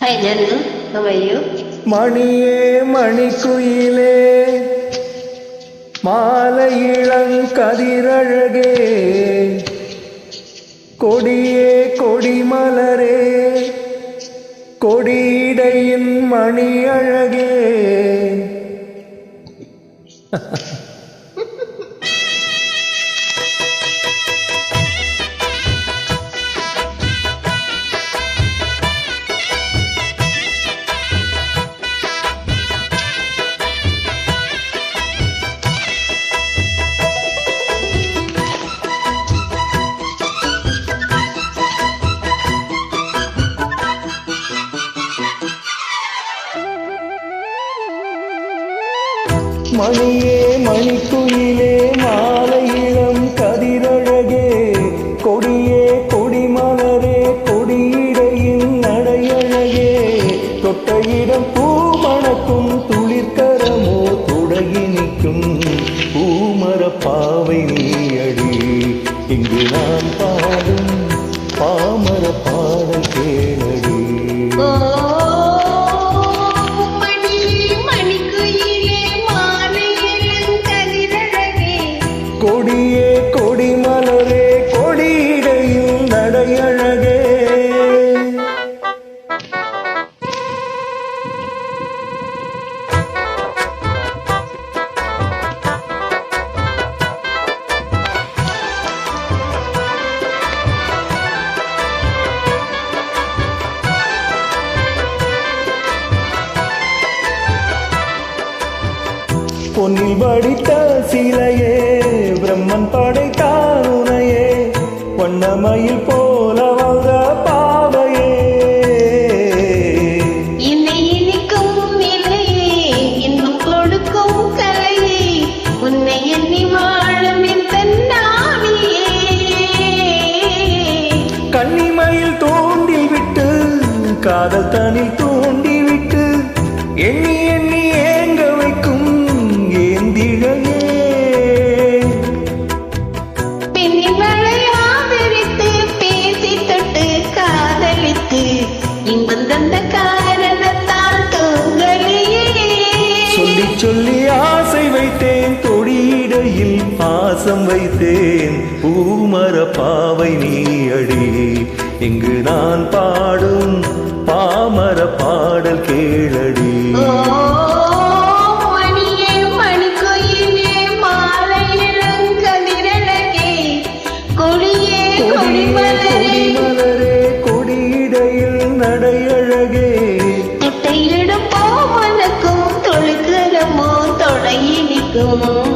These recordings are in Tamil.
Hi Janu, how are you? மணியே மணிக்குயிலே மாலை இளங்கதிரழகே கொடியே கொடிமலரே கொடியிடையின் மணி மணியே மணிக்குயிலே. பொன்னில் வடித்த சிலையே பிரம்மன் படைத்தான் உனையே வண்ணமயில் போல வந்த பாவையே. என்னை இனிக்கும் நிலையே இன்பம் கொடுக்கும் கலையே உன்னை எண்ணி வாழும் என் தன்னாவியே கன்னிமயில் தூண்டி விட்டு காதல் தனில் தூண்டி விட்டு எண்ணி பாசம் வைத்தேன். பூமர பாவை நீ அடி. இங்கு நான் பாடும் பாமர பாடல் கேளடி. கொடிமலரே. கொடியிடையில் நடையழகே. திட்டையிடும் போவனுக்கும் தொழுக்கிறமோ தொடையினிக்கும்.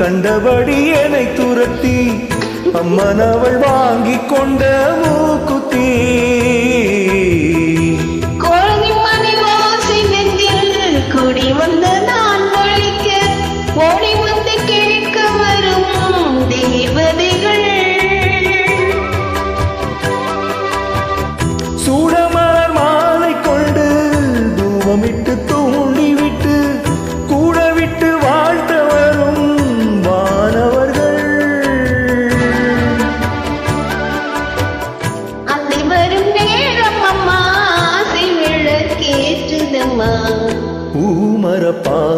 கண்டபடி என்னை துரத்தி அம்மன் அவள் வாங்கி கொண்ட மூக்குத்தீ.